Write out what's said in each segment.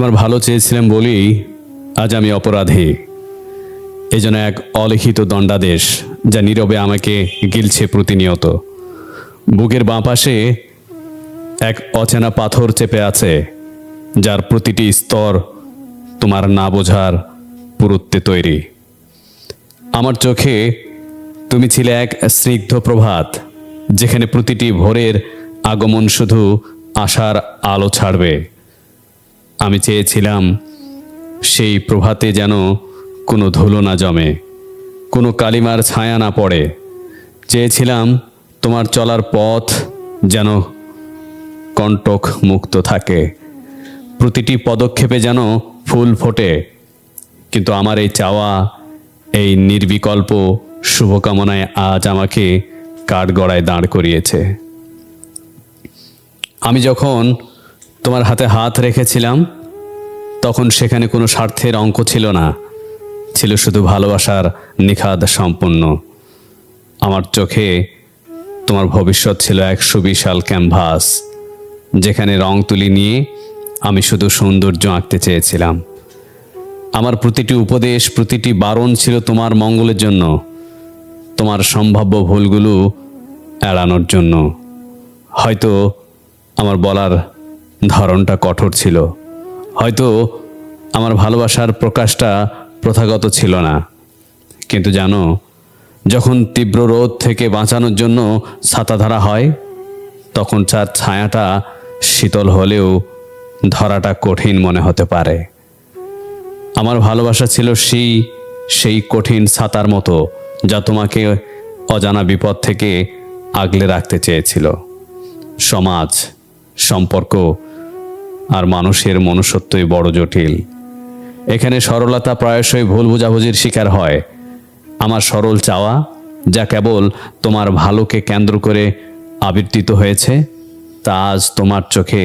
তোমার ভালো চেয়েছিলাম বলেই আজ আমি অপরাধী। এই জন্য এক অলিখিত দণ্ডাদেশ যা নীরবে আমাকে গিলছে প্রতিনিয়ত। বুকের বাঁ পাশে এক অচেনা পাথর চেপে আছে, যার প্রতিটি স্তর তোমার না বোঝার পুরুত্বে তৈরি। আমার চোখে তুমি ছিলে এক স্নিগ্ধ প্রভাত, যেখানে প্রতিটি ভোরের আগমন শুধু আশার আলো ছাড়বে। আমি চেয়েছিলাম সেই প্রভাতে যেন কোনো ধুলো না জমে, কোনো কালিমার ছায়া না পড়ে। চেয়েছিলাম তোমার চলার পথ যেন কণ্টক মুক্ত থাকে, প্রতিটি পদক্ষেপে যেন ফুল ফোটে। কিন্তু আমার এই চাওয়া, এই নির্বিকল্প শুভকামনায় আজ আমাকে কাঠগড়ায় দাঁড় করিয়েছে। আমি যখন তোমার হাতে হাত রেখেছিলাম, তখন সেখানে কোনো স্বার্থের অঙ্ক ছিল না। ছিল শুধু ভালোবাসার নিখাদ সম্পূর্ণ। আমার চোখে তোমার ভবিষ্যৎ ছিল এক সুবিশাল ক্যানভাস, যেখানে রং তুলি নিয়ে আমি শুধু সৌন্দর্য আঁকতে চেয়েছিলাম। আমার প্রতিটি উপদেশ, প্রতিটি বারণ ছিল তোমার মঙ্গলের জন্য, তোমার সম্ভাব্য ভুলগুলো এড়ানোর জন্য। হয়তো আমার বলার ধরনটা কঠোর ছিল। হয়তো আমার ভালোবাসার প্রকাশটা প্রথাগত ছিল না। কিন্তু জানো, যখন তীব্র রোদ থেকে বাঁচানোর জন্য ছাতা ধরা হয়, তখন চার ছায়াটা শীতল হলেও ধরাটা কঠিন মনে হতে পারে। আমার ভালোবাসা ছিল সেই সেই কঠিন ছাতার মতো, যা তোমাকে অজানা বিপদ থেকে আগলে রাখতে চেয়েছিল। সমাজ, সম্পর্ক আর মানুষের মনুষ্যত্বই বড় জটিল। এখানে সরলতা প্রায়শই ভুল বোঝাবুঝির শিকার হয়। আমার সরল চাওয়া, যা কেবল তোমার ভালোকে কেন্দ্র করে আবর্তিত হয়েছে, তা আজ তোমার চোখে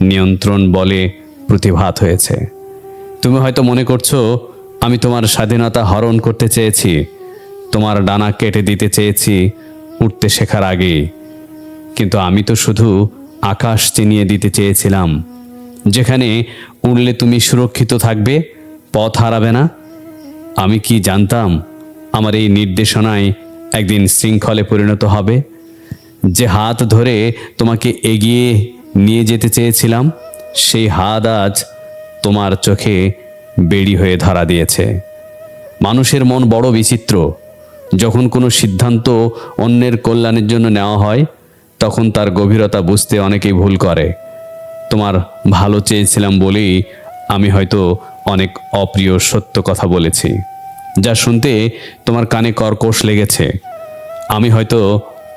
নিয়ন্ত্রণ বলে প্রতিভাত হয়েছে। তুমি হয়তো মনে করছ, আমি তোমার স্বাধীনতা হরণ করতে চেয়েছি, তোমার ডানা কেটে দিতে চেয়েছি উঠতে শেখার আগে কিন্তু আমি তো শুধু আকাশ চিনিয়ে দিতে চেয়েছিলাম। যেখানে উড়লে তুমি সুরক্ষিত থাকবে, পথ হারাবে না। আমি কি জানতাম আমার এই নির্দেশনায় একদিন শৃঙ্খলে পরিণত হবে? যে হাত ধরে তোমাকে এগিয়ে নিয়ে যেতে চেয়েছিলাম, সেই হাত আজ তোমার চোখে বেড়ি হয়ে ধরা দিয়েছে। মানুষের মন বড় বিচিত্র। যখন কোনো সিদ্ধান্ত অন্যের কল্যাণের জন্য নেওয়া হয়, তখন তার গভীরতা বুঝতে অনেকেই ভুল করে। তোমার ভালো চেয়েছিলাম বলেই আমি হয়তো অনেক অপ্রিয় সত্য কথা বলেছি, যা শুনতে তোমার কানে কর্কশ লেগেছে। আমি হয়তো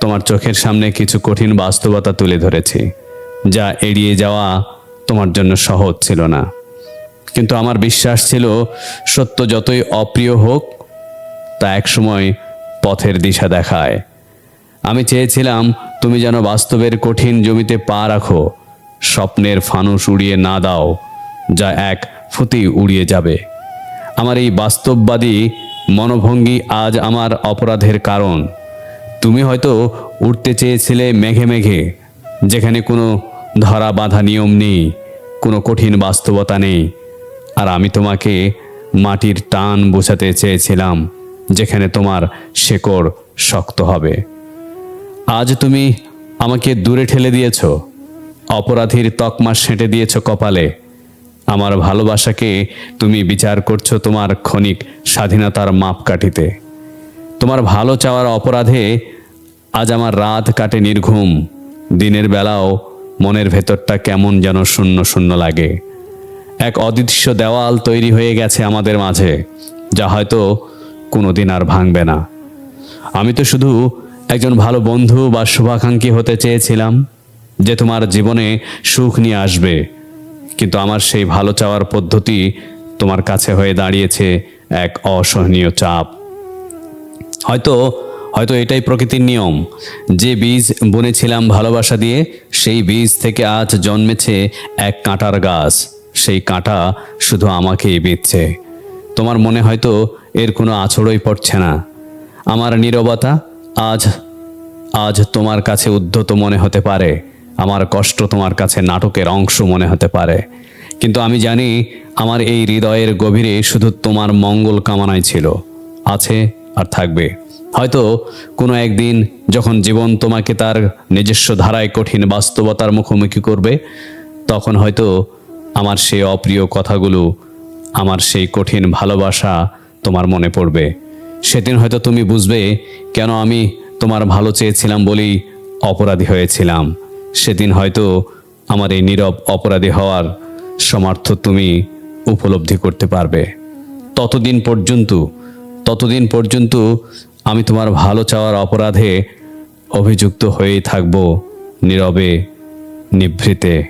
তোমার চোখের সামনে কিছু কঠিন বাস্তবতা তুলে ধরেছি, যা এড়িয়ে যাওয়া তোমার জন্য সহজ ছিল না। কিন্তু আমার বিশ্বাস ছিল সত্য যতই অপ্রিয় হোক, তা একসময় পথের দিশা দেখায়। আমি চেয়েছিলাম তুমি যেন বাস্তবের কঠিন জমিতে পা রাখো স্বপ্নের ফানুস উড়িয়ে না দাও, যা এক ফুতেই উড়িয়ে যাবে। আমার এই বাস্তববাদী মনোভঙ্গি আজ আমার অপরাধের কারণ। তুমি হয়তো উঠতে চেয়েছিলে মেঘে মেঘে, যেখানে কোনো ধরা বাঁধা নিয়ম নেই, কোনো কঠিন বাস্তবতা নেই। আর আমি তোমাকে মাটির টান বোঝাতে চেয়েছিলাম, যেখানে তোমার শেকড় শক্ত হবে। আজ তুমি আমাকে দূরে ঠেলে দিয়েছ। অপরাধীর তকমা সেঁটে দিয়েছ কপালে। আমার ভালোবাসাকে তুমি বিচার করছ তোমার ক্ষণিক স্বাধীনতার মাপকাঠিতে। তোমার ভালো চাওয়ার অপরাধে আজ আমার রাত কাটে নির্ঘুম। দিনের বেলাও মনের ভেতরটা কেমন যেন শূন্য শূন্য লাগে। এক অদৃশ্য দেওয়াল তৈরি হয়ে গেছে আমাদের মাঝে, যা হয়তো কোনোদিন আর ভাঙবে না। আমি তো শুধু একজন ভালো বন্ধু বা শুভাকাঙ্ক্ষী হতে চেয়েছিলাম। যে তোমার জীবনে সুখ নিয়ে আসবে। কিন্তু আমার সেই ভালো চাওয়ার পদ্ধতি তোমার কাছে হয়ে দাঁড়িয়েছে এক অসহনীয় চাপ। হয়তো হয়তো এটাই প্রকৃতির নিয়ম। যে বীজ বুনেছিলাম ভালোবাসা দিয়ে, সেই বীজ থেকে আজ জন্মেছে এক কাঁটার গাছ। সেই কাঁটা শুধু আমাকেই বিচ্ছে তোমার মনে হয়তো এর কোনো আছড়ই পড়ছে না। আমার নীরবতা আজ আজ তোমার কাছে উদ্ধত মনে হতে পারে। আমার কষ্ট তোমার কাছে নাটকের অংশ মনে হতে পারে। কিন্তু আমি জানি আমার এই হৃদয়ের গভীরে শুধু তোমার মঙ্গল কামনাই ছিল। আছে আর থাকবে। হয়তো কোনো একদিন যখন জীবন তোমাকে তার নিজস্ব ধারায় কঠিন বাস্তবতার মুখোমুখি করবে, তখন হয়তো আমার সেই অপ্রিয় কথাগুলো, আমার সেই কঠিন ভালোবাসা তোমার মনে পড়বে। সেদিন হয়তো তুমি বুঝবে কেন আমি তোমার ভালো চেয়েছিলাম বলেই অপরাধী হয়েছিলাম। সেদিন হয়তো আমার এই নীরব অপরাধী হওয়ার সমার্থ তুমি উপলব্ধি করতে পারবে। ততদিন পর্যন্ত ততদিন পর্যন্ত আমি তোমার ভালো চাওয়ার অপরাধে অভিযুক্ত হয়েই থাকব নীরবে, নিভৃতে।